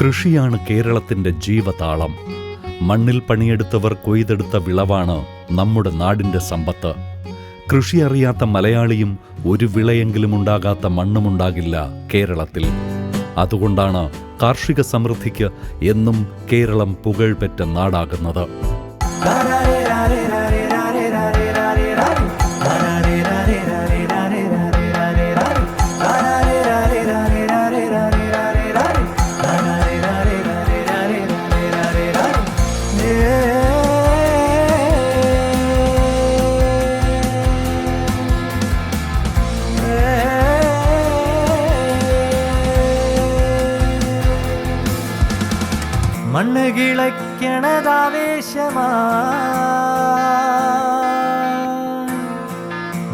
കൃഷിയാണ് കേരളത്തിന്റെ ജീവതാളം. മണ്ണിൽ പണിയെടുത്തവർ കൊയ്തെടുത്ത വിളവാണ് നമ്മുടെ നാടിന്റെ സമ്പത്ത്. കൃഷി അറിയാത്ത മലയാളിയും ഒരു വിളയെങ്കിലും ഉണ്ടാകാത്ത മണ്ണുമുണ്ടാകില്ല കേരളത്തിൽ. അതുകൊണ്ടാണ് കാർഷിക സമൃദ്ധിക്ക് എന്നും കേരളം പുകഴ്പെറ്റ നാടാകുന്നത്. മണ്ണ് കിളയ്ക്കണതാവേശമാ.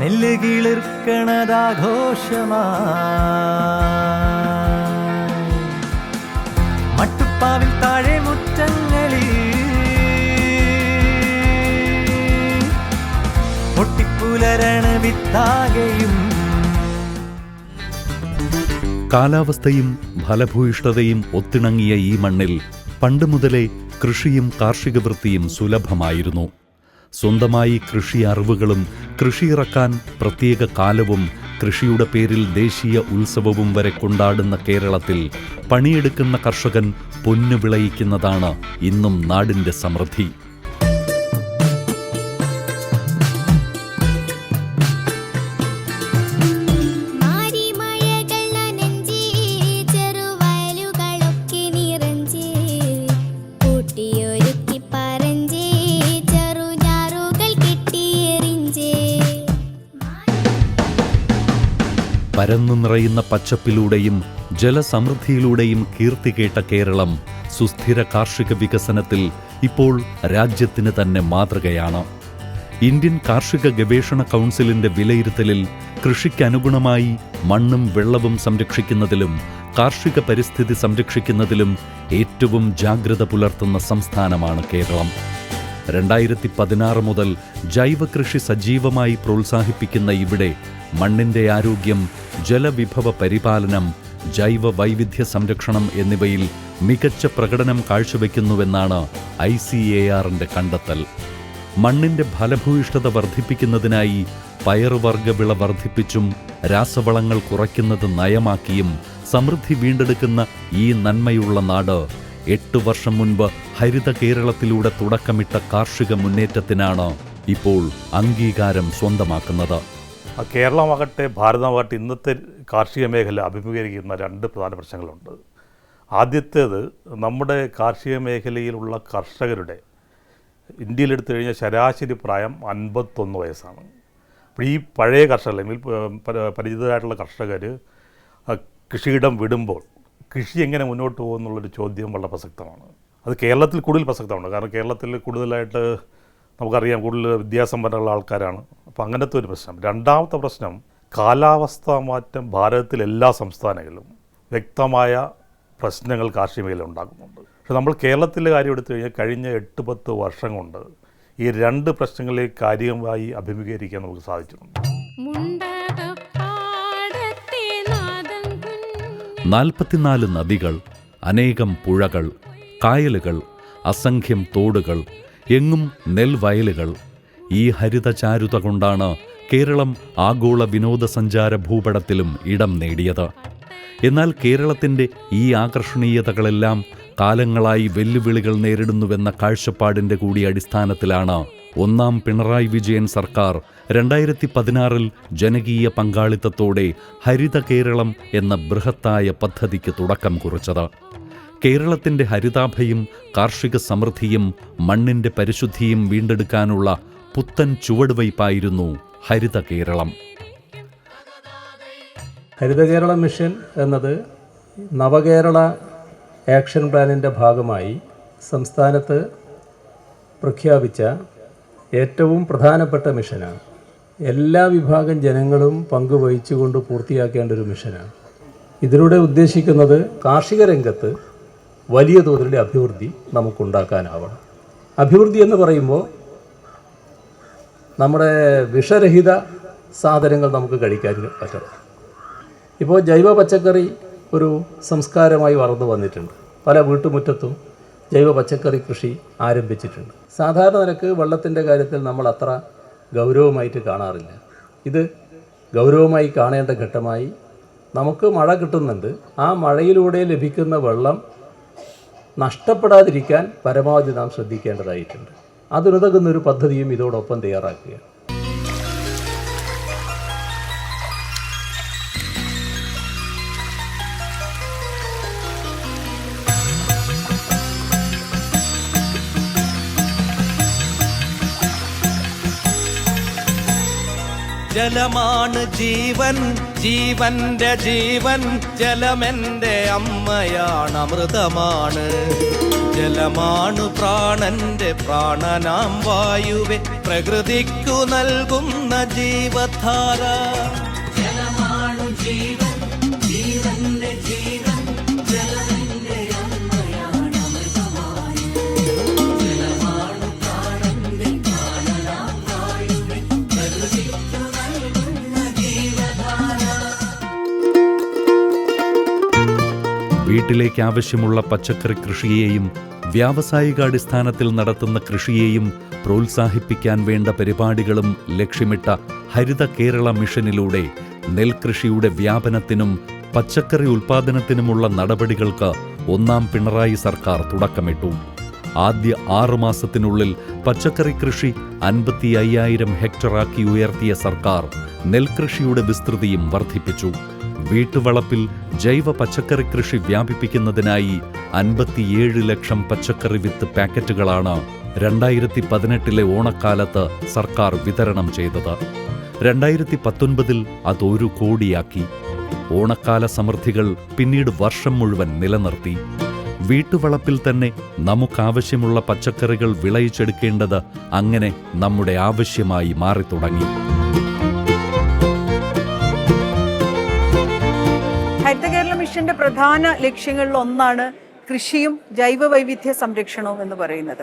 നെല്ല് കിളിർക്കണതാഘോഷമാ. മട്ടുപ്പാവിൽ താഴെ മുറ്റങ്ങളിൽ പൊട്ടിപ്പുലരണ വിത്താകയും കാലാവസ്ഥയും ഫലഭൂയിഷ്ഠതയും ഒത്തിണങ്ങിയ ഈ മണ്ണിൽ പണ്ട് മുതലേ കൃഷിയും കാർഷിക വൃത്തിയും സുലഭമായിരുന്നു. സ്വന്തമായി കൃഷി അറിവുകളും കൃഷിയിറക്കാൻ പ്രത്യേക കാലവും കൃഷിയുടെ പേരിൽ ദേശീയ ഉത്സവവും വരെ കൊണ്ടാടുന്ന കേരളത്തിൽ പണിയെടുക്കുന്ന കർഷകൻ പൊന്നു വിളയിക്കുന്നതാണ് ഇന്നും നാടിന്റെ സമൃദ്ധി. നിറയുന്ന പച്ചപ്പിലൂടെയും ജലസമൃദ്ധിയിലൂടെയും കീർത്തി കേട്ട കേരളം സുസ്ഥിര കാർഷിക വികസനത്തിൽ ഇപ്പോൾ രാജ്യത്തിന് തന്നെ മാതൃകയാണ്. ഇന്ത്യൻ കാർഷിക ഗവേഷണ കൗൺസിലിന്റെ വിലയിരുത്തലിൽ കൃഷിക്കനുഗുണമായി മണ്ണും വെള്ളവും സംരക്ഷിക്കുന്നതിലും കാർഷിക പരിസ്ഥിതി സംരക്ഷിക്കുന്നതിലും ഏറ്റവും ജാഗ്രത പുലർത്തുന്ന സംസ്ഥാനമാണ് കേരളം. രണ്ടായിരത്തി പതിനാറ് മുതൽ ജൈവകൃഷി സജീവമായി പ്രോത്സാഹിപ്പിക്കുന്ന ഇവിടെ മണ്ണിന്റെ ആരോഗ്യം ജലവിഭവ പരിപാലനം ജൈവ വൈവിധ്യ സംരക്ഷണം എന്നിവയിൽ മികച്ച പ്രകടനം കാഴ്ചവെക്കുന്നുവെന്നാണ് ഐ സി എ ആറിന്റെ കണ്ടെത്തൽ. മണ്ണിന്റെ ഫലഭൂയിഷ്ഠത വർദ്ധിപ്പിക്കുന്നതിനായി പയറുവർഗ വിള വർദ്ധിപ്പിച്ചും രാസവളങ്ങൾ കുറയ്ക്കുന്നത് നയമാക്കിയും സമൃദ്ധി വീണ്ടെടുക്കുന്ന ഈ നന്മയുള്ള നാട് എട്ട് വർഷം മുൻപ് ഹരിത കേരളത്തിലൂടെ തുടക്കമിട്ട കാർഷിക മുന്നേറ്റത്തിനാണ് ഇപ്പോൾ അംഗീകാരം സ്വന്തമാക്കുന്നത്. കേരളമാകട്ടെ ഭാരതമാകട്ടെ ഇന്നത്തെ കാർഷിക മേഖല അഭിമുഖീകരിക്കുന്ന രണ്ട് പ്രധാന പ്രശ്നങ്ങളുണ്ട്. ആദ്യത്തേത് നമ്മുടെ കാർഷിക മേഖലയിലുള്ള കർഷകരുടെ ഇന്ത്യയിലെടുത്തു കഴിഞ്ഞാൽ ശരാശരി പ്രായം അൻപത്തൊന്ന് വയസ്സാണ്. അപ്പോൾ ഈ പഴയ കർഷകർ അല്ലെങ്കിൽ പരിചിതരായിട്ടുള്ള കർഷകർ കൃഷിയിടം വിടുമ്പോൾ കൃഷി എങ്ങനെ മുന്നോട്ട് പോകുമെന്നുള്ളൊരു ചോദ്യം വളരെ പ്രസക്തമാണ്. അത് കേരളത്തിൽ കൂടുതൽ പ്രസക്തമാണ്. കാരണം കേരളത്തിൽ കൂടുതലായിട്ട് നമുക്കറിയാം കൂടുതൽ വിദ്യാസമ്പന്നമുള്ള ആൾക്കാരാണ്. അപ്പോൾ അങ്ങനത്തെ ഒരു പ്രശ്നം. രണ്ടാമത്തെ പ്രശ്നം കാലാവസ്ഥാ മാറ്റം ഭാരതത്തിലെ എല്ലാ സംസ്ഥാനങ്ങളിലും വ്യക്തമായ പ്രശ്നങ്ങൾ കാർഷിക മേഖല ഉണ്ടാക്കുന്നുണ്ട് പക്ഷെ നമ്മൾ കേരളത്തിലെ കാര്യം എടുത്തു കഴിഞ്ഞാൽ കഴിഞ്ഞ എട്ട് പത്ത് വർഷം കൊണ്ട് ഈ രണ്ട് പ്രശ്നങ്ങളെ കാര്യമായി അഭിമുഖീകരിക്കാൻ നമുക്ക് സാധിച്ചിട്ടുണ്ട്. നാൽപ്പത്തിനാല് നദികൾ അനേകം പുഴകൾ കായലുകൾ അസംഖ്യം തോടുകൾ എങ്ങും നെൽവയലുകൾ. ഈ ഹരിതചാരുത കൊണ്ടാണ് കേരളം ആഗോള വിനോദസഞ്ചാര ഭൂപടത്തിലും ഇടം നേടിയത്. എന്നാൽ കേരളത്തിന്റെ ഈ ആകർഷണീയതകളെല്ലാം കാലങ്ങളായി വെല്ലുവിളികൾ നേരിടുന്നുവെന്ന കാഴ്ചപ്പാടിന്റെ കൂടി അടിസ്ഥാനത്തിലാണ് ഒന്നാം പിണറായി വിജയൻ സർക്കാർ രണ്ടായിരത്തി പതിനാറിൽ ജനകീയ പങ്കാളിത്തത്തോടെ ഹരിത കേരളം എന്ന ബൃഹത്തായ പദ്ധതിക്ക് തുടക്കം കുറിച്ചത്. കേരളത്തിന്റെ ഹരിതാഭയും കാർഷിക സമൃദ്ധിയും മണ്ണിന്റെ പരിശുദ്ധിയും വീണ്ടെടുക്കാനുള്ള പുത്തൻ ചുവടുവയ്പായിരുന്നു ഹരിത കേരളം. ഹരിത കേരള മിഷൻ എന്നത് നവകേരള ആക്ഷൻ പ്ലാനിന്റെ ഭാഗമായി സംസ്ഥാനത്ത് പ്രഖ്യാപിച്ച ഏറ്റവും പ്രധാനപ്പെട്ട മിഷനാണ്. എല്ലാ വിഭാഗം ജനങ്ങളും പങ്കുവഹിച്ചുകൊണ്ട് പൂർത്തിയാക്കേണ്ട ഒരു മിഷനാണ്. ഇതിലൂടെ ഉദ്ദേശിക്കുന്നത് കാർഷിക രംഗത്ത് വലിയ തോതിലുള്ള അഭിവൃദ്ധി നമുക്കുണ്ടാക്കാനാവണം. അഭിവൃദ്ധി എന്ന് പറയുമ്പോൾ നമ്മുടെ വിഷരഹിത സാധനങ്ങൾ നമുക്ക് കഴിക്കാൻ പറ്റണം. ഇപ്പോൾ ജൈവ പച്ചക്കറി ഒരു സംസ്കാരമായി വളർന്നു വന്നിട്ടുണ്ട്. പല വീട്ടുമുറ്റത്തും ജൈവ പച്ചക്കറി കൃഷി ആരംഭിച്ചിട്ടുണ്ട്. സാധാരണ നിലയ്ക്ക് വെള്ളത്തിന്റെ കാര്യത്തിൽ നമ്മൾ അത്ര ഗൗരവമായിട്ട് കാണാറില്ല. ഇത് ഗൗരവമായി കാണേണ്ട ഘട്ടമായി നമുക്ക് മഴ കിട്ടുന്നുണ്ട്. ആ മഴയിലൂടെ ലഭിക്കുന്ന വെള്ളം നഷ്ടപ്പെടാതിരിക്കാൻ പരമാവധി നാം ശ്രദ്ധിക്കേണ്ടതായിട്ടുണ്ട്. അതിനുതകുന്നൊരു പദ്ധതിയും ഇതോടൊപ്പം തയ്യാറാക്കുക ജലമാണ് ജീവൻ ജീവന്റെ ജീവൻ. ജലമെന്റെ അമ്മയാണ് അമൃതമാണ്. ജലമാണു പ്രാണന്റെ പ്രാണനാം വായുവെ. പ്രകൃതിക്കു നൽകുന്ന ജീവധാര. വീട്ടിലേക്ക് ആവശ്യമുള്ള പച്ചക്കറി കൃഷിയെയും വ്യാവസായികാടിസ്ഥാനത്തിൽ നടത്തുന്ന കൃഷിയെയും പ്രോത്സാഹിപ്പിക്കാൻ വേണ്ട പരിപാടികളും ലക്ഷ്യമിട്ട ഹരിത കേരള മിഷനിലൂടെ നെൽകൃഷിയുടെ വ്യാപനത്തിനും പച്ചക്കറി ഉൽപാദനത്തിനുമുള്ള നടപടികൾക്ക് ഒന്നാം പിണറായി സർക്കാർ തുടക്കമിട്ടു. ആദ്യ ആറു മാസത്തിനുള്ളിൽ പച്ചക്കറി കൃഷി അൻപത്തി അയ്യായിരം ഹെക്ടറാക്കി ഉയർത്തിയ സർക്കാർ നെൽകൃഷിയുടെ വിസ്തൃതിയും വർദ്ധിപ്പിച്ചു. വീട്ടുവളപ്പിൽ ജൈവ പച്ചക്കറി കൃഷി വ്യാപിപ്പിക്കുന്നതിനായി അൻപത്തിയേഴ് ലക്ഷം പച്ചക്കറി വിത്ത് പാക്കറ്റുകളാണ് രണ്ടായിരത്തി പതിനെട്ടിലെ ഓണക്കാലത്ത് സർക്കാർ വിതരണം ചെയ്തത്. രണ്ടായിരത്തി പത്തൊൻപതിൽ അത് ഒരു കോടിയാക്കി. ഓണക്കാല സമൃദ്ധികൾ പിന്നീട് വർഷം മുഴുവൻ നിലനിർത്തി. വീട്ടുവളപ്പിൽ തന്നെ നമുക്കാവശ്യമുള്ള പച്ചക്കറികൾ വിളയിച്ചെടുക്കേണ്ടത് അങ്ങനെ നമ്മുടെ ആവശ്യമായി മാറിത്തുടങ്ങി. മിഷന്റെ പ്രധാന ലക്ഷ്യങ്ങളിൽ ഒന്നാണ് കൃഷിയും ജൈവ വൈവിധ്യ സംരക്ഷണവും എന്ന് പറയുന്നത്.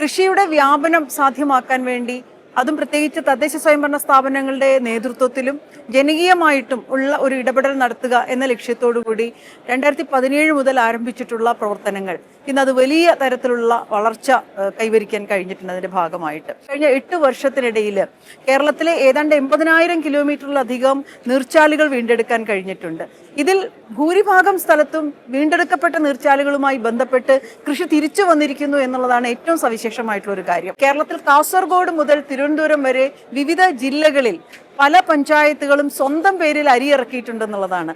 കൃഷിയുടെ വ്യാപനം സാധ്യമാക്കാൻ വേണ്ടി അതും പ്രത്യേകിച്ച് തദ്ദേശ സ്വയംഭരണ സ്ഥാപനങ്ങളുടെ നേതൃത്വത്തിലും ജനകീയമായിട്ടും ഉള്ള ഒരു ഇടപെടൽ നടത്തുക എന്ന ലക്ഷ്യത്തോടു കൂടി രണ്ടായിരത്തി പതിനേഴ് മുതൽ ആരംഭിച്ചിട്ടുള്ള പ്രവർത്തനങ്ങൾ ഇന്ന് അത് വലിയ തരത്തിലുള്ള വളർച്ച കൈവരിക്കാൻ കഴിഞ്ഞിട്ടുണ്ട് അതിന്റെ ഭാഗമായിട്ട്. കഴിഞ്ഞ എട്ട് വർഷത്തിനിടയിൽ കേരളത്തിലെ ഏതാണ്ട് എൺപതിനായിരം കിലോമീറ്ററിലധികം നീർച്ചാലുകൾ വീണ്ടെടുക്കാൻ കഴിഞ്ഞിട്ടുണ്ട്. ഇതിൽ ഭൂരിഭാഗം സ്ഥലത്തും വീണ്ടെടുക്കപ്പെട്ട നീർച്ചാലുകളുമായി ബന്ധപ്പെട്ട് കൃഷി തിരിച്ചു വന്നിരിക്കുന്നു എന്നുള്ളതാണ് ഏറ്റവും സവിശേഷമായിട്ടുള്ള ഒരു കാര്യം. കേരളത്തിൽ കാസർഗോഡ് മുതൽ തിരുവനന്തപുരം വരെ വിവിധ ജില്ലകളിൽ പല പഞ്ചായത്തുകളും സ്വന്തം പേരിൽ അരി ഇറക്കിയിട്ടുണ്ടെന്നുള്ളതാണ്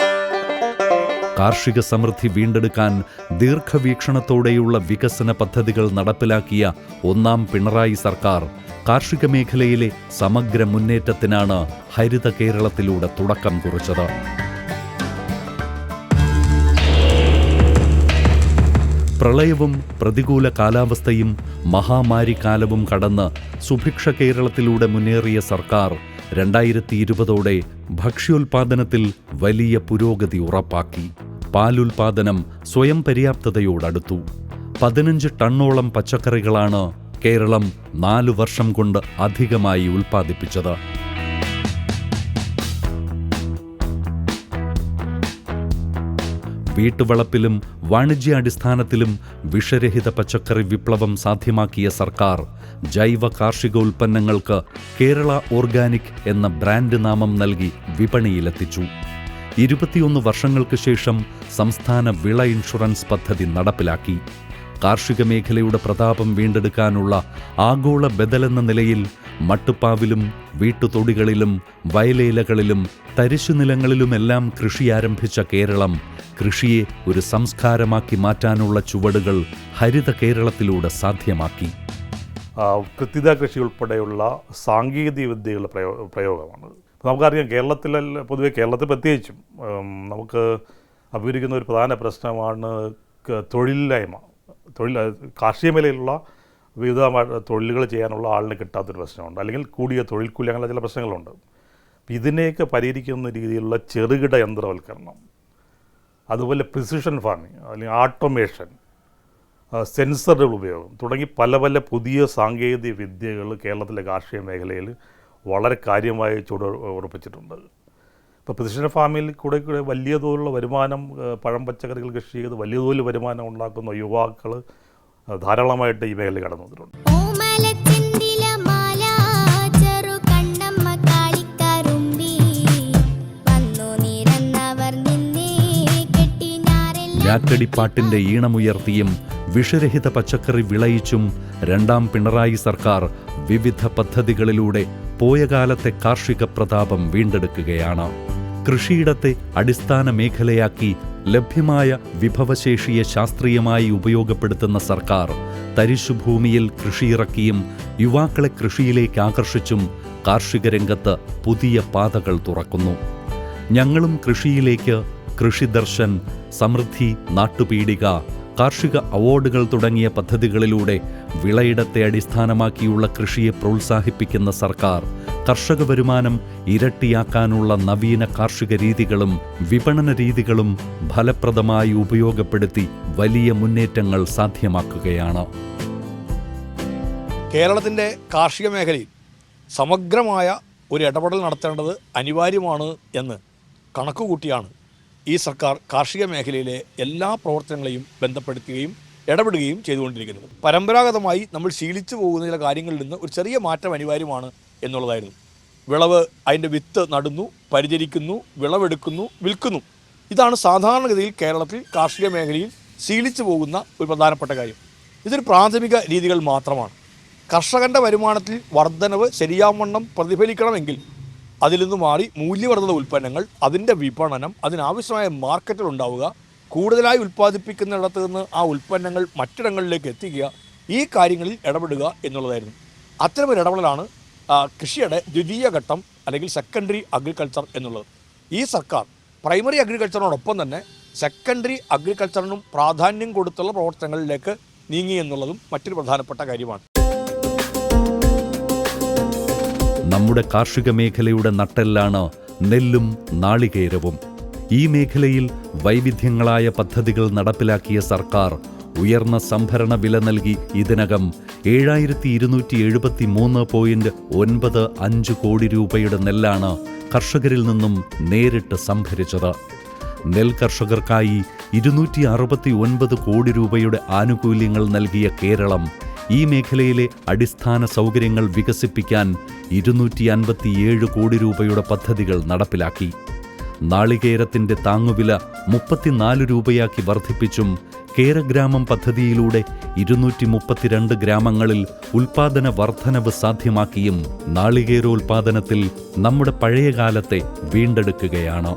കാർഷിക സമൃദ്ധി വീണ്ടെടുക്കാൻ ദീർഘവീക്ഷണത്തോടെയുള്ള വികസന പദ്ധതികൾ നടപ്പിലാക്കിയ ഒന്നാം പിണറായി സർക്കാർ കാർഷിക മേഖലയിലെ സമഗ്ര മുന്നേറ്റത്തിനാണ് ഹരിത കേരളത്തിലൂടെ തുടക്കം കുറിച്ചത്. പ്രളയവും പ്രതികൂല കാലാവസ്ഥയും മഹാമാരി കാലവും കടന്ന് സുഭിക്ഷ കേരളത്തിലൂടെ മുന്നേറിയ സർക്കാർ രണ്ടായിരത്തി ഇരുപതോടെ ഭക്ഷ്യോൽപാദനത്തിൽ വലിയ പുരോഗതി ഉറപ്പാക്കി. പാലുൽപാദനം സ്വയം പര്യാപ്തതയോടടുത്തു. പതിനഞ്ച് ടണ്ണോളം പച്ചക്കറികളാണ് കേരളം നാലു വർഷം കൊണ്ട് അധികമായി ഉൽപ്പാദിപ്പിച്ചത്. വീട്ടുവളപ്പിലും വാണിജ്യാടിസ്ഥാനത്തിലും വിഷരഹിത പച്ചക്കറി വിപ്ലവം സാധ്യമാക്കിയ സർക്കാർ ജൈവ കാർഷിക ഉൽപ്പന്നങ്ങൾക്ക് കേരള ഓർഗാനിക് എന്ന ബ്രാൻഡ് നാമം നൽകി വിപണിയിലെത്തിച്ചു. ഇരുപത്തിയൊന്ന് വർഷങ്ങൾക്ക് ശേഷം സംസ്ഥാന വിള ഇൻഷുറൻസ് പദ്ധതി നടപ്പിലാക്കി. കാർഷിക മേഖലയുടെ പ്രതാപം വീണ്ടെടുക്കാനുള്ള ആഗോള ബദലെന്ന നിലയിൽ മട്ടുപ്പാവിലും വീട്ടുതൊടികളിലും വയലേലകളിലും തരിശുനിലങ്ങളിലുമെല്ലാം കൃഷി ആരംഭിച്ച കേരളം കൃഷിയെ ഒരു സംസ്കാരമാക്കി മാറ്റാനുള്ള ചുവടുകൾ ഹരിത കേരളത്തിലൂടെ സാധ്യമാക്കി. കൃത്യത കൃഷി ഉൾപ്പെടെയുള്ള സാങ്കേതിക വിദ്യകളുടെ പ്രയോ പ്രയോഗമാണ്. നമുക്കറിയാം കേരളത്തിൽ പൊതുവേ കേരളത്തിൽ പ്രത്യേകിച്ചും നമുക്ക് അഭിമുഖീകരിക്കുന്ന ഒരു പ്രധാന പ്രശ്നമാണ് തൊഴിലില്ലായ്മ. തൊഴിൽ കാർഷിക മേഖലയിലുള്ള വിവിധ തൊഴിലുകൾ ചെയ്യാനുള്ള ആളിനെ കിട്ടാത്തൊരു പ്രശ്നമുണ്ട്. അല്ലെങ്കിൽ കൂടിയ തൊഴിൽ കൂലി അങ്ങനെയുള്ള ചില പ്രശ്നങ്ങളുണ്ട്. ഇതിനെയൊക്കെ പരിഹരിക്കുന്ന രീതിയിലുള്ള ചെറുകിട യന്ത്രവൽക്കരണം അതുപോലെ പ്രിസിഷൻ ഫാമിംഗ് അല്ലെങ്കിൽ ഓട്ടോമേഷൻ സെൻസറുകൾ ഉപയോഗം തുടങ്ങി പല പല പുതിയ സാങ്കേതിക വിദ്യകൾ കേരളത്തിലെ കാർഷിക മേഖലയിൽ വളരെ കാര്യമായി ചുവട് ഉറപ്പിച്ചിട്ടുണ്ട്. ഇപ്പോൾ പ്രതിഷ്ഠ ഫാമിൽ കൂടെ കൂടെ വലിയ തോതിലുള്ള വരുമാനം പഴം പച്ചക്കറികൾ കൃഷി ചെയ്ത് വലിയ തോതിൽ വരുമാനം ഉണ്ടാക്കുന്ന യുവാക്കൾ ധാരാളമായിട്ട് ഈ മേഖലയിൽ കടന്നു വന്നിട്ടുണ്ട്. ഓമലച്ചെന്തില മാല കണ്ണമ്മ കാളിക്കറുമ്പി വന്നു നിരന്നവർ നിന്നെ കെട്ടി ഞാരെല്ലാം ഞാറ്റടിപ്പാട്ടിന്റെ ഈണമുയർത്തിയും വിഷരഹിത പച്ചക്കറി വിളയിച്ചും രണ്ടാം പിണറായി സർക്കാർ വിവിധ പദ്ധതികളിലൂടെ പോയ കാലത്തെ കാർഷിക പ്രതാപം വീണ്ടെടുക്കുകയാണ്. കൃഷിയിടത്തെ അടിസ്ഥാന മേഖലയാക്കി ലഭ്യമായ വിഭവശേഷിയെ ശാസ്ത്രീയമായി ഉപയോഗപ്പെടുത്തുന്ന സർക്കാർ തരിശുഭൂമിയിൽ കൃഷിയിറക്കിയും യുവാക്കളെ കൃഷിയിലേക്ക് ആകർഷിച്ചും കാർഷിക രംഗത്ത് പുതിയ പാതകൾ തുറക്കുന്നു. ഞങ്ങളും കൃഷിയിലേക്ക് കൃഷിദർശൻ സമൃദ്ധി നാട്ടുപീടിക കാർഷിക അവാർഡുകൾ തുടങ്ങിയ പദ്ധതികളിലൂടെ വിളയിടത്തെ അടിസ്ഥാനമാക്കിയുള്ള കൃഷിയെ പ്രോത്സാഹിപ്പിക്കുന്ന സർക്കാർ കർഷക വരുമാനം ഇരട്ടിയാക്കാനുള്ള നവീന കാർഷിക രീതികളും വിപണന രീതികളും ഫലപ്രദമായി ഉപയോഗപ്പെടുത്തി വലിയ മുന്നേറ്റങ്ങൾ സാധ്യമാക്കുകയാണ്. കേരളത്തിന്റെ കാർഷിക മേഖലയിൽ സമഗ്രമായ ഒരു ഇടപെടൽ നടത്തേണ്ടത് അനിവാര്യമാണ് എന്ന് കണക്കുകൂട്ടിയാണ് ഈ സർക്കാർ കാർഷിക മേഖലയിലെ എല്ലാ പ്രവർത്തനങ്ങളെയും ബന്ധപ്പെടുത്തുകയും ഇടപെടുകയും ചെയ്തുകൊണ്ടിരിക്കുന്നത് പരമ്പരാഗതമായി നമ്മൾ ശീലിച്ചു പോകുന്ന ചില കാര്യങ്ങളിൽ നിന്ന് ഒരു ചെറിയ മാറ്റം അനിവാര്യമാണ് എന്നുള്ളതായിരുന്നു. വിളവ് അതിന്റെ വിത്ത് നടുന്നു പരിചരിക്കുന്നു വിളവെടുക്കുന്നു വിൽക്കുന്നു. ഇതാണ് സാധാരണഗതിയിൽ കേരളത്തിൽ കാർഷിക മേഖലയിൽ ശീലിച്ചു പോകുന്ന ഒരു പ്രധാനപ്പെട്ട കാര്യം. ഇതൊരു പ്രാഥമിക രീതികൾ മാത്രമാണ്. കർഷകന്റെ വരുമാനത്തിൽ വർധനവ് ശരിയാവണ്ണം പ്രതിഫലിക്കണമെങ്കിൽ അതിൽ നിന്ന് മാറി മൂല്യവർദ്ധിത ഉൽപ്പന്നങ്ങൾ അതിന്റെ വിപണനം അതിനാവശ്യമായ മാർക്കറ്റിൽ ഉണ്ടാവുക കൂടുതലായി ഉൽപ്പാദിപ്പിക്കുന്നിടത്ത് നിന്ന് ആ ഉൽപ്പന്നങ്ങൾ മറ്റിടങ്ങളിലേക്ക് എത്തിക്കുക ഈ കാര്യങ്ങളിൽ ഇടപെടുക എന്നുള്ളതായിരുന്നു. അത്തരമൊരു ഇടപെടലാണ് കൃഷിയുടെ ദ്വിതീയ ഘട്ടം അല്ലെങ്കിൽ സെക്കൻഡറി അഗ്രികൾച്ചർ എന്നുള്ളത്. ഈ സർക്കാർ പ്രൈമറി അഗ്രികൾച്ചറിനോടൊപ്പം തന്നെ സെക്കൻഡറി അഗ്രികൾച്ചറിനും പ്രാധാന്യം കൊടുത്തുള്ള പ്രവർത്തനങ്ങളിലേക്ക് നീങ്ങി എന്നുള്ളതും മറ്റൊരു പ്രധാനപ്പെട്ട കാര്യമാണ്. നമ്മുടെ കാർഷിക മേഖലയുടെ നട്ടെല്ലാണ് നെല്ലും നാളികേരവും. ഈ മേഖലയിൽ വൈവിധ്യങ്ങളായ പദ്ധതികൾ നടപ്പിലാക്കിയ സർക്കാർ ഉയർന്ന സംഭരണ വില നൽകി ഇതിനകം ഏഴായിരത്തി ഇരുന്നൂറ്റി എഴുപത്തി മൂന്ന് പോയിന്റ് ഒൻപത് അഞ്ച് കോടി രൂപയുടെ നെല്ലാണ് കർഷകരിൽ നിന്നും നേരിട്ട് സംഭരിച്ചത്. നെൽ കർഷകർക്കായി ഇരുന്നൂറ്റി അറുപത്തി ഒൻപത് കോടി രൂപയുടെ ആനുകൂല്യങ്ങൾ നൽകിയ കേരളം ഈ മേഖലയിലെ അടിസ്ഥാന സൗകര്യങ്ങൾ വികസിപ്പിക്കാൻ ഇരുന്നൂറ്റി അൻപത്തിയേഴ് കോടി രൂപയുടെ പദ്ധതികൾ നടപ്പിലാക്കി. നാളികേരത്തിന്റെ താങ്ങുവില മുപ്പത്തിനാല് രൂപയാക്കി വർദ്ധിപ്പിച്ചും കേരഗ്രാമം പദ്ധതിയിലൂടെ ഇരുന്നൂറ്റി മുപ്പത്തിരണ്ട് ഗ്രാമങ്ങളിൽ ഉൽപാദന വർധനവ് സാധ്യമാക്കിയും നാളികേരോൽപാദനത്തിൽ നമ്മുടെ പഴയകാലത്തെ വീണ്ടെടുക്കുകയാണ്.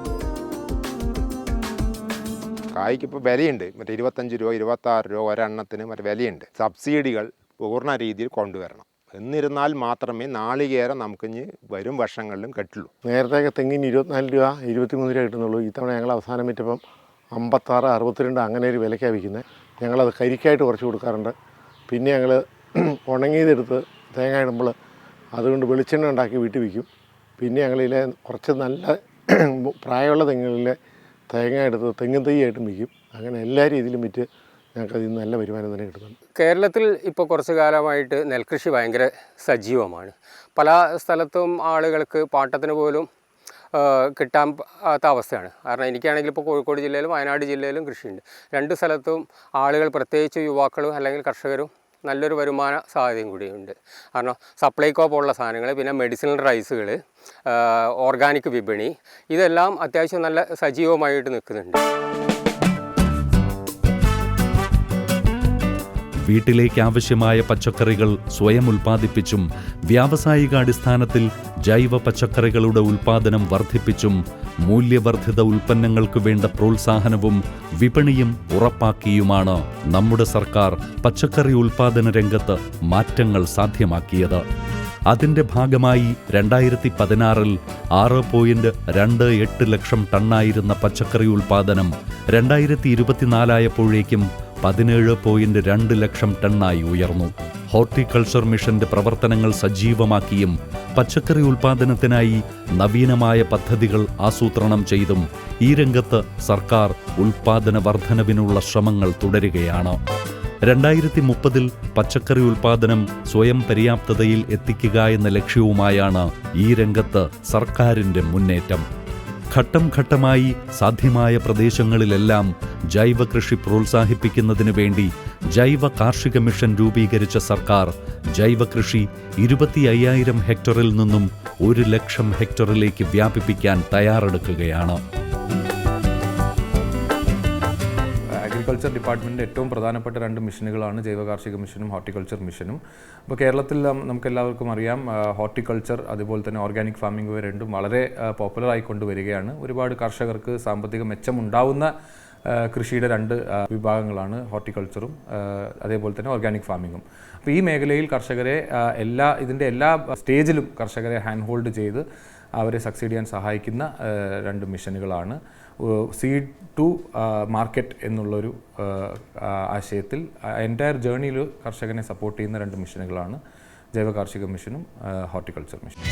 കായ്ക്ക് ഇപ്പോൾ വിലയുണ്ട്. മറ്റേ ഇരുപത്തഞ്ച് രൂപ ഇരുപത്താറ് രൂപ ഒരെണ്ണത്തിന് മറ്റേ വിലയുണ്ട്. സബ്സിഡികൾ പൂർണ രീതിയിൽ കൊണ്ടുവരണം. എന്നിരുന്നാൽ മാത്രമേ നാളികേരം നമുക്കിഞ്ഞ് വരും വർഷങ്ങളിലും കെട്ടുള്ളൂ. നേരത്തെ തെങ്ങിന് ഇരുപത്തിനാല് രൂപ ഇരുപത്തിമൂന്ന് രൂപ കിട്ടുന്നുള്ളൂ. ഇത്തവണ ഞങ്ങൾ അവസാനം വിറ്റപ്പം അമ്പത്താറ് അറുപത്തിരണ്ട് അങ്ങനെ ഒരു വിലയ്ക്കാണ് വിൽക്കുന്നത്. ഞങ്ങളത് കരിക്കായിട്ട് കുറച്ച് കൊടുക്കാറുണ്ട്. പിന്നെ ഞങ്ങൾ ഉണങ്ങിയതെടുത്ത് തേങ്ങ ഇടുമ്പോൾ അതുകൊണ്ട് വെളിച്ചെണ്ണ ഉണ്ടാക്കി വീട്ടിൽ വിൽക്കും പിന്നെ ഞങ്ങളിലെ കുറച്ച് നല്ല പ്രായമുള്ള തെങ്ങുകളിലെ തേങ്ങ എടുത്ത് തെങ്ങും തൈയായിട്ടും വിൽക്കും അങ്ങനെ എല്ലാ രീതിയിലും വിറ്റ് ഞങ്ങൾക്ക് അതിൽ നിന്ന് നല്ല വരുമാനം തന്നെ കിട്ടുന്നുണ്ട്. കേരളത്തിൽ ഇപ്പോൾ കുറച്ച് കാലമായിട്ട് നെൽകൃഷി ഭയങ്കര സജീവമാണ്. പല സ്ഥലത്തും ആളുകൾക്ക് പാട്ടത്തിന് പോലും കിട്ടാത്ത അവസ്ഥയാണ്. കാരണം എനിക്കാണെങ്കിൽ ഇപ്പോൾ കോഴിക്കോട് ജില്ലയിലും വയനാട് ജില്ലയിലും കൃഷിയുണ്ട്. രണ്ട് സ്ഥലത്തും ആളുകൾ പ്രത്യേകിച്ച് യുവാക്കളും അല്ലെങ്കിൽ കർഷകരും നല്ലൊരു വരുമാന സാധ്യതയും കൂടിയുണ്ട്. കാരണം സപ്ലൈകോ പോലുള്ള സാധനങ്ങൾ പിന്നെ മെഡിസിനൽ റൈസുകൾ ഓർഗാനിക് വിപണി ഇതെല്ലാം അത്യാവശ്യം നല്ല സജീവമായിട്ട് നിൽക്കുന്നുണ്ട്. വീട്ടിലേക്ക് ആവശ്യമായ പച്ചക്കറികൾ സ്വയം ഉൽപ്പാദിപ്പിച്ചും വ്യാവസായിക അടിസ്ഥാനത്തിൽ ജൈവ പച്ചക്കറികളുടെ ഉൽപ്പാദനം വർദ്ധിപ്പിച്ചും മൂല്യവർദ്ധിത ഉൽപ്പന്നങ്ങൾക്ക് വേണ്ട പ്രോത്സാഹനവും വിപണിയും ഉറപ്പാക്കിയുമാണ് നമ്മുടെ സർക്കാർ പച്ചക്കറി ഉൽപ്പാദന രംഗത്ത് മാറ്റങ്ങൾ സാധ്യമാക്കിയത്. അതിന്റെ ഭാഗമായി രണ്ടായിരത്തി പതിനാറിൽ ആറ് പോയിന്റ് രണ്ട് എട്ട് ലക്ഷം ടണ്ണായിരുന്ന പച്ചക്കറി ഉൽപ്പാദനം രണ്ടായിരത്തി ഇരുപത്തിനാലായപ്പോഴേക്കും പതിനേഴ് പോയിന്റ് രണ്ട് ലക്ഷം ടണ്ണായി ഉയർന്നു. ഹോർട്ടിക്കൾച്ചർ മിഷന്റെ പ്രവർത്തനങ്ങൾ സജീവമാക്കിയും പച്ചക്കറി ഉൽപ്പാദനത്തിനായി നവീനമായ പദ്ധതികൾ ആസൂത്രണം ചെയ്തും ഈ രംഗത്ത് സർക്കാർ ഉൽപ്പാദന വർധനവിനുള്ള ശ്രമങ്ങൾ തുടരുകയാണ്. രണ്ടായിരത്തി മുപ്പതിൽ പച്ചക്കറി ഉൽപ്പാദനം സ്വയം പര്യാപ്തതയിൽ എത്തിക്കുക എന്ന ലക്ഷ്യവുമായാണ് ഈ രംഗത്ത് സർക്കാരിന്റെ മുന്നേറ്റം. ഘട്ടം ഘട്ടമായി സാധ്യമായ പ്രദേശങ്ങളിലെല്ലാം ജൈവ കൃഷി പ്രോത്സാഹിപ്പിക്കുന്നതിനു വേണ്ടി ജൈവ കാർഷിക മിഷൻ രൂപീകരിച്ച സർക്കാർ ജൈവ കൃഷി ഇരുപത്തി അയ്യായിരം ഹെക്ടറിൽ നിന്നും ഒരു ലക്ഷം ഹെക്ടറിലേക്ക് വ്യാപിപ്പിക്കാൻ തയ്യാറെടുക്കുകയാണ്. അഗ്രികൾച്ചർ ഡിപ്പാർട്ട്മെന്റിന്റെ ഏറ്റവും പ്രധാനപ്പെട്ട രണ്ട് മിഷനുകളാണ് ജൈവ കാർഷിക മിഷനും ഹോർട്ടിക്കൾച്ചർ മിഷനും. അപ്പോൾ കേരളത്തിൽ നമുക്ക് എല്ലാവർക്കും അറിയാം ഹോർട്ടിക്കൾച്ചർ അതുപോലെ തന്നെ ഓർഗാനിക് ഫാമിംഗ് ഇവ രണ്ടും വളരെ പോപ്പുലർ ആയിക്കൊണ്ട് വരികയാണ്. ഒരുപാട് കർഷകർക്ക് സാമ്പത്തിക മെച്ചമുണ്ടാവുന്ന കൃഷിയുടെ രണ്ട് വിഭാഗങ്ങളാണ് ഹോർട്ടിക്കൾച്ചറും അതേപോലെ തന്നെ ഓർഗാനിക് ഫാമിങ്ങും അപ്പോൾ ഈ മേഖലയിൽ കർഷകരെ എല്ലാ ഇതിന്റെ എല്ലാ സ്റ്റേജിലും കർഷകരെ ഹാൻഡ് ഹോൾഡ് ചെയ്ത് അവരെ സക്സീഡ് ചെയ്യാൻ സഹായിക്കുന്ന രണ്ട് മിഷനുകളാണ്. സീഡ് ടു മാർക്കറ്റ് എന്നുള്ളൊരു ആശയത്തിൽ എന്റയർ ജേർണിയിൽ കർഷകനെ സപ്പോർട്ട് ചെയ്യുന്ന രണ്ട് മിഷനുകളാണ്. ജൈവ കാർഷിക മിഷനും ഹോർട്ടിക്കൾച്ചർ മിഷനും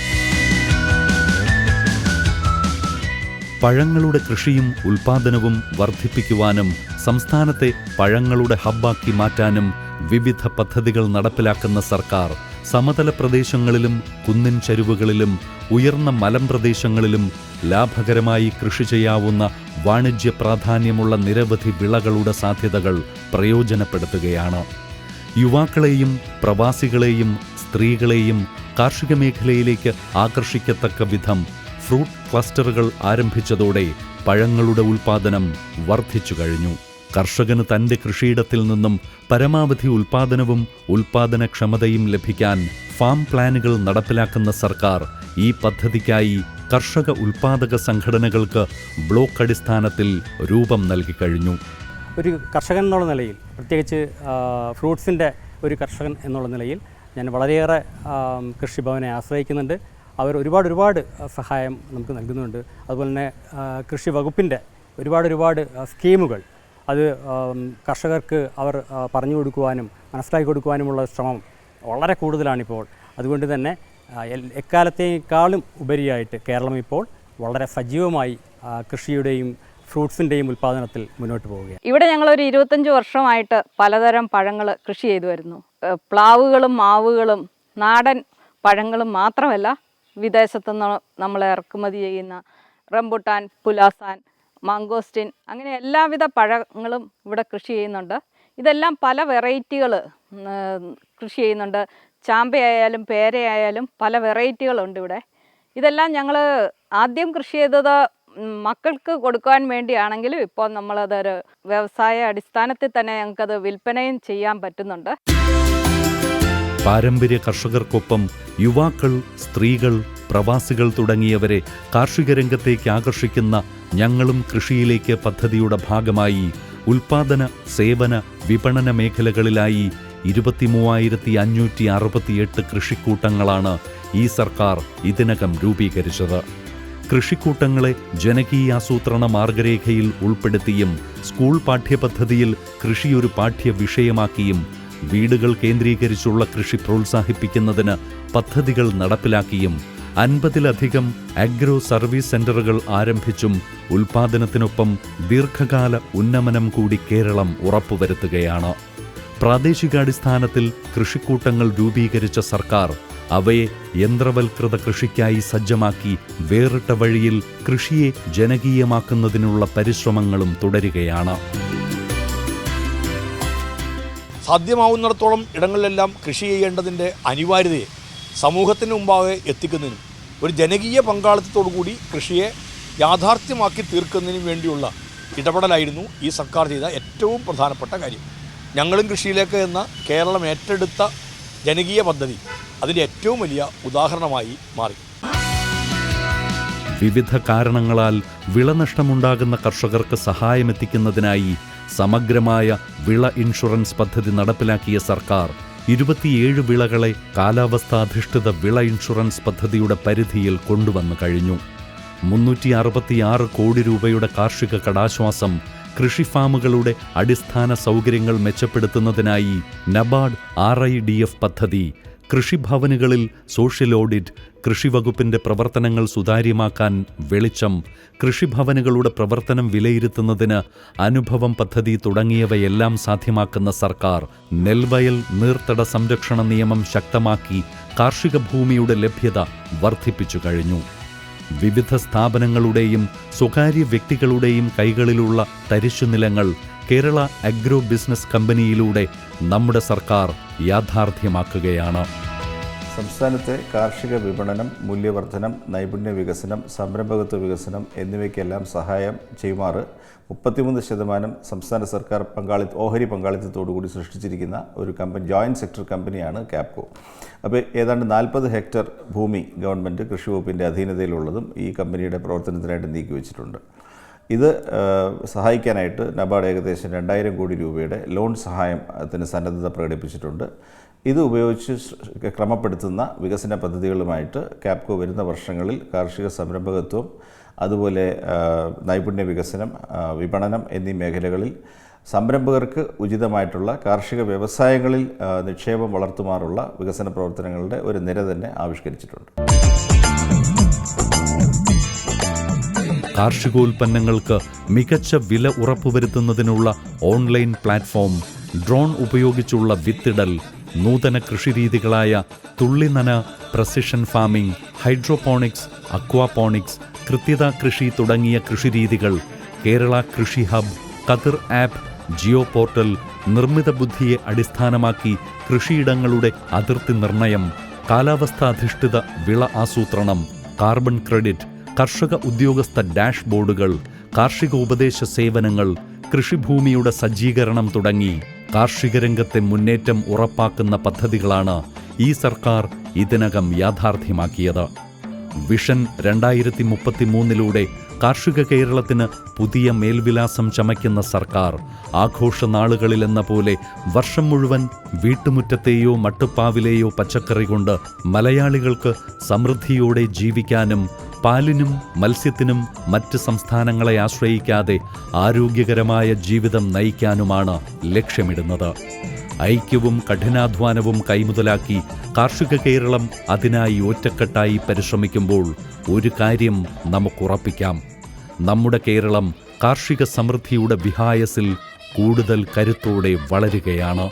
പഴങ്ങളുടെ കൃഷിയും ഉൽപാദനവും വർദ്ധിപ്പിക്കുവാനും സംസ്ഥാനത്തെ പഴങ്ങളുടെ ഹബ്ബാക്കി മാറ്റാനും വിവിധ പദ്ധതികൾ നടപ്പിലാക്കുന്ന സർക്കാർ സമതല പ്രദേശങ്ങളിലും കുന്നിൻ ചരിവുകളിലും ഉയർന്ന മലമ്പ്രദേശങ്ങളിലും ലാഭകരമായി കൃഷി ചെയ്യാവുന്ന വാണിജ്യ പ്രാധാന്യമുള്ള നിരവധി വിളകളുടെ സാധ്യതകൾ പ്രയോജനപ്പെടുത്തുകയാണ്. യുവാക്കളെയും പ്രവാസികളെയും സ്ത്രീകളെയും കാർഷിക മേഖലയിലേക്ക് ആകർഷിക്കത്തക്ക വിധം ഫ്രൂട്ട് ക്ലസ്റ്ററുകൾ ആരംഭിച്ചതോടെ പഴങ്ങളുടെ ഉൽപാദനം വർദ്ധിച്ചു കഴിഞ്ഞു. കർഷകന് തന്റെ കൃഷിയിടത്തിൽ നിന്നും പരമാവധി ഉൽപാദനവും ഉൽപാദനക്ഷമതയും ലഭിക്കാൻ ഫാം പ്ലാനുകൾ നടപ്പിലാക്കുന്ന സർക്കാർ ഈ പദ്ധതിക്കായി കർഷക ഉൽപാദക സംഘടനകൾക്ക് ബ്ലോക്ക് അടിസ്ഥാനത്തിൽ രൂപം നൽകി കഴിഞ്ഞു. ഒരു കർഷകൻ എന്നുള്ള നിലയിൽ പ്രത്യേകിച്ച് ഫ്രൂട്ട്സിന്റെ ഒരു കർഷകൻ എന്നുള്ള നിലയിൽ ഞാൻ വളരെയേറെ കൃഷിഭവനെ ആശ്രയിക്കുന്നുണ്ട്. അവർ ഒരുപാട് ഒരുപാട് സഹായം നമുക്ക് നൽകുന്നുണ്ട്. അതുപോലെ തന്നെ കൃഷി വകുപ്പിന്റെ ഒരുപാട് ഒരുപാട് സ്കീമുകൾ അത് കർഷകർക്ക് അവർ പറഞ്ഞു കൊടുക്കുവാനും മനസ്സിലാക്കി കൊടുക്കുവാനുമുള്ള ശ്രമം വളരെ കൂടുതലാണിപ്പോൾ. അതുകൊണ്ട് തന്നെ എക്കാലത്തേക്കാളും ഉപരിയായിട്ട് കേരളം ഇപ്പോൾ വളരെ സജീവമായി കൃഷിയുടെയും ഫ്രൂട്ട്സിന്റെയും ഉൽപ്പാദനത്തിൽ മുന്നോട്ട് പോവുകയാണ്. ഇവിടെ ഞങ്ങൾ ഒരു ഇരുപത്തഞ്ച് വർഷമായിട്ട് പലതരം പഴങ്ങൾ കൃഷി ചെയ്തു വരുന്നു. പ്ലാവുകളും മാവുകളും നാടൻ പഴങ്ങളും മാത്രമല്ല വിദേശത്തുനിന്ന് നമ്മൾ ഇറക്കുമതി ചെയ്യുന്ന റംബുട്ടാൻ പുലാസാൻ മാങ്കോസ്റ്റിൻ അങ്ങനെ എല്ലാവിധ പഴങ്ങളും ഇവിടെ കൃഷി ചെയ്യുന്നുണ്ട്. ഇതെല്ലാം പല വെറൈറ്റികൾ കൃഷി ചെയ്യുന്നുണ്ട്. ചാമ്പയായാലും പേരയായാലും പല വെറൈറ്റികളുണ്ട് ഇവിടെ. ഇതെല്ലാം ഞങ്ങൾ ആദ്യം കൃഷി ചെയ്തത് മക്കൾക്ക് കൊടുക്കാൻ വേണ്ടിയാണെങ്കിലും ഇപ്പോൾ നമ്മളതൊരു വ്യവസായ അടിസ്ഥാനത്തിൽ തന്നെ ഞങ്ങൾക്കത് വിൽപ്പനയും ചെയ്യാൻ പറ്റുന്നുണ്ട്. പാരമ്പര്യ കർഷകർക്കൊപ്പം യുവാക്കൾ സ്ത്രീകൾ പ്രവാസികൾ തുടങ്ങിയവരെ കാർഷിക രംഗത്തേക്ക് ആകർഷിക്കുന്ന ഞങ്ങളും കൃഷിയിലേക്ക് പദ്ധതിയുടെ ഭാഗമായി ഉൽപാദന സേവന വിപണന മേഖലകളിലായി ഇരുപത്തിമൂവായിരത്തി അഞ്ഞൂറ്റി അറുപത്തിയെട്ട് കൃഷിക്കൂട്ടങ്ങളാണ് ഈ സർക്കാർ ഇതിനകം രൂപീകരിച്ചത്. കൃഷിക്കൂട്ടങ്ങളെ ജനകീയാസൂത്രണ മാർഗരേഖയിൽ ഉൾപ്പെടുത്തിയും സ്കൂൾ പാഠ്യപദ്ധതിയിൽ കൃഷിയൊരു പാഠ്യ വിഷയമാക്കിയും വീടുകൾ കേന്ദ്രീകരിച്ചുള്ള കൃഷി പ്രോത്സാഹിപ്പിക്കുന്നതിന് പദ്ധതികൾ നടപ്പിലാക്കിയും അൻപതിലധികം അഗ്രോ സർവീസ് സെന്ററുകൾ ആരംഭിച്ചും ഉൽപാദനത്തിനൊപ്പം ദീർഘകാല ഉന്നമനം കൂടി കേരളം ഉറപ്പുവരുത്തുകയാണ്. പ്രാദേശികാടിസ്ഥാനത്തിൽ കൃഷിക്കൂട്ടങ്ങൾ രൂപീകരിച്ച സർക്കാർ അവയെ യന്ത്രവൽകൃത കൃഷിക്കായി സജ്ജമാക്കി വേറിട്ട വഴിയിൽ കൃഷിയെ ജനകീയമാക്കുന്നതിനുള്ള പരിശ്രമങ്ങളും തുടരുകയാണ്. സാധ്യമാവുന്നിടത്തോളം ഇടങ്ങളിലെല്ലാം കൃഷി ചെയ്യേണ്ടതിന്റെ അനിവാര്യതയെ സമൂഹത്തിന് മുമ്പാകെ എത്തിക്കുന്നതിനും ഒരു ജനകീയ പങ്കാളിത്തത്തോടു കൂടി കൃഷിയെ യാഥാർത്ഥ്യമാക്കി തീർക്കുന്നതിനും വേണ്ടിയുള്ള ഇടപെടലായിരുന്നു ഈ സർക്കാർ ചെയ്ത ഏറ്റവും പ്രധാനപ്പെട്ട കാര്യം. ഞങ്ങളും കൃഷിയിലേക്ക് എന്ന കേരളം ഏറ്റെടുത്ത ജനകീയ പദ്ധതി അതിന്റെ ഏറ്റവും വലിയ ഉദാഹരണമായി മാറി. വിവിധ കാരണങ്ങളാൽ വിളനഷ്ടമുണ്ടാകുന്ന കർഷകർക്ക് സഹായമെത്തിക്കുന്നതിനായി സമഗ്രമായ വിള ഇൻഷുറൻസ് പദ്ധതി നടപ്പിലാക്കിയ സർക്കാർ ഇരുപത്തിയേഴ് വിളകളെ കാലാവസ്ഥാധിഷ്ഠിത വിള ഇൻഷുറൻസ് പദ്ധതിയുടെ പരിധിയിൽ കൊണ്ടുവന്നു കഴിഞ്ഞു. മുന്നൂറ്റി അറുപത്തിയാറ് കോടി രൂപയുടെ കാർഷിക കടാശ്വാസം കൃഷി ഫാമുകളുടെ അടിസ്ഥാന സൗകര്യങ്ങൾ മെച്ചപ്പെടുത്തുന്നതിനായി NABARD R I D F പദ്ധതി കൃഷിഭവനുകളിൽ സോഷ്യൽ ഓഡിറ്റ് കൃഷിവകുപ്പിന്റെ പ്രവർത്തനങ്ങൾ സുതാര്യമാക്കാൻ വെളിച്ചം കൃഷിഭവനുകളുടെ പ്രവർത്തനം വിലയിരുത്തുന്നതിന് അനുഭവം പദ്ധതി തുടങ്ങിയവയെല്ലാം സാധ്യമാക്കുന്ന സർക്കാർ നെൽവയൽ നീർത്തട സംരക്ഷണ നിയമം ശക്തമാക്കി കാർഷിക ഭൂമിയുടെ ലഭ്യത വർദ്ധിപ്പിച്ചു കഴിഞ്ഞു. വിവിധ സ്ഥാപനങ്ങളുടെയും സ്വകാര്യ വ്യക്തികളുടെയും കൈകളിലുള്ള തരിശുനിലങ്ങൾ കേരള അഗ്രോ ബിസിനസ് കമ്പനിയിലൂടെ നമ്മുടെ സർക്കാർ യാഥാർത്ഥ്യമാക്കുകയാണ്. സംസ്ഥാനത്തെ കാർഷിക വിപണനം മൂല്യവർദ്ധനം നൈപുണ്യ വികസനം സംരംഭകത്വ വികസനം എന്നിവയ്ക്കെല്ലാം സഹായം ചെയ്യുമാറ് മുപ്പത്തിമൂന്ന് ശതമാനം സംസ്ഥാന സർക്കാർ പങ്കാളി ഓഹരി പങ്കാളിത്തത്തോടുകൂടി സൃഷ്ടിച്ചിരിക്കുന്ന ഒരു കമ്പനി ജോയിന്റ് സെക്ടർ കമ്പനിയാണ് ക്യാപ്കോ. അപ്പോൾ ഏതാണ്ട് നാൽപ്പത് ഹെക്ടർ ഭൂമി ഗവൺമെന്റ് കൃഷി വകുപ്പിന്റെ അധീനതയിലുള്ളതും ഈ കമ്പനിയുടെ പ്രവർത്തനത്തിനായിട്ട് നീക്കി വെച്ചിട്ടുണ്ട് ഇത് സഹായിക്കാനായിട്ട് നബാർഡ് ഏകദേശം രണ്ടായിരം കോടി രൂപയുടെ ലോൺ സഹായത്തിന് സന്നദ്ധത പ്രകടിപ്പിച്ചിട്ടുണ്ട്. ഇത് ഉപയോഗിച്ച് ക്രമപ്പെടുത്തുന്ന വികസന പദ്ധതികളുമായിട്ട് ക്യാപ്കോ വരുന്ന വർഷങ്ങളിൽ കാർഷിക സംരംഭകത്വം അതുപോലെ നൈപുണ്യ വികസനം വിപണനം എന്നീ മേഖലകളിൽ സംരംഭകർക്ക് ഉചിതമായിട്ടുള്ള കാർഷിക വ്യവസായങ്ങളിൽ നിക്ഷേപം വളർത്തുമാറുള്ള വികസന പ്രവർത്തനങ്ങളുടെ ഒരു നിര തന്നെ ആവിഷ്കരിച്ചിട്ടുണ്ട്. കാർഷികോൽപ്പന്നങ്ങൾക്ക് മികച്ച വില ഉറപ്പുവരുത്തുന്നതിനുള്ള ഓൺലൈൻ പ്ലാറ്റ്ഫോം ഡ്രോൺ ഉപയോഗിച്ചുള്ള വിത്തിടൽ നൂതന കൃഷിരീതികളായ തുള്ളിനന പ്രസിഷൻ ഫാമിംഗ് ഹൈഡ്രോപോണിക്സ് അക്വാപോണിക്സ് കൃത്യത കൃഷി തുടങ്ങിയ കൃഷിരീതികൾ കേരള കൃഷി ഹബ് കതിർ ആപ്പ് ജിയോ പോർട്ടൽ നിർമ്മിത ബുദ്ധിയെ അടിസ്ഥാനമാക്കി കൃഷിയിടങ്ങളുടെ അതിർത്തി നിർണയം കാലാവസ്ഥാധിഷ്ഠിത വിള ആസൂത്രണം കാർബൺ ക്രെഡിറ്റ് കർഷക ഉദ്യോഗസ്ഥ ഡാഷ്ബോർഡുകൾ കാർഷിക ഉപദേശ സേവനങ്ങൾ കൃഷിഭൂമിയുടെ സജ്ജീകരണം തുടങ്ങി കാർഷിക രംഗത്തെ മുന്നേറ്റം ഉറപ്പാക്കുന്ന പദ്ധതികളാണ് ഈ സർക്കാർ ഇതിനകം യാഥാർത്ഥ്യമാക്കിയത്. വിഷൻ രണ്ടായിരത്തി മുപ്പത്തിമൂന്നിലൂടെ കാർഷിക കേരളത്തിന് പുതിയ മേൽവിലാസം ചമയ്ക്കുന്ന സർക്കാർ ആഘോഷ നാളുകളിലെന്ന പോലെ വർഷം മുഴുവൻ വീട്ടുമുറ്റത്തെയോ മട്ടുപ്പാവിലെയോ പച്ചക്കറി കൊണ്ട് മലയാളികൾക്ക് സമൃദ്ധിയോടെ ജീവിക്കാനും പാലിനും മത്സ്യത്തിനും മറ്റ് സംസ്ഥാനങ്ങളെ ആശ്രയിക്കാതെ ആരോഗ്യകരമായ ജീവിതം നയിക്കാനുമാണ് ലക്ഷ്യമിടുന്നത്. ഐക്യവും കഠിനാധ്വാനവും കൈമുതലാക്കി കാർഷിക കേരളം അതിനായി ഒറ്റക്കെട്ടായി പരിശ്രമിക്കുമ്പോൾ ഒരു കാര്യം നമുക്കുറപ്പിക്കാം. നമ്മുടെ കേരളം കാർഷിക സമൃദ്ധിയുടെ വിഹായസിൽ കൂടുതൽ കരുത്തോടെ വളരുകയാണ്.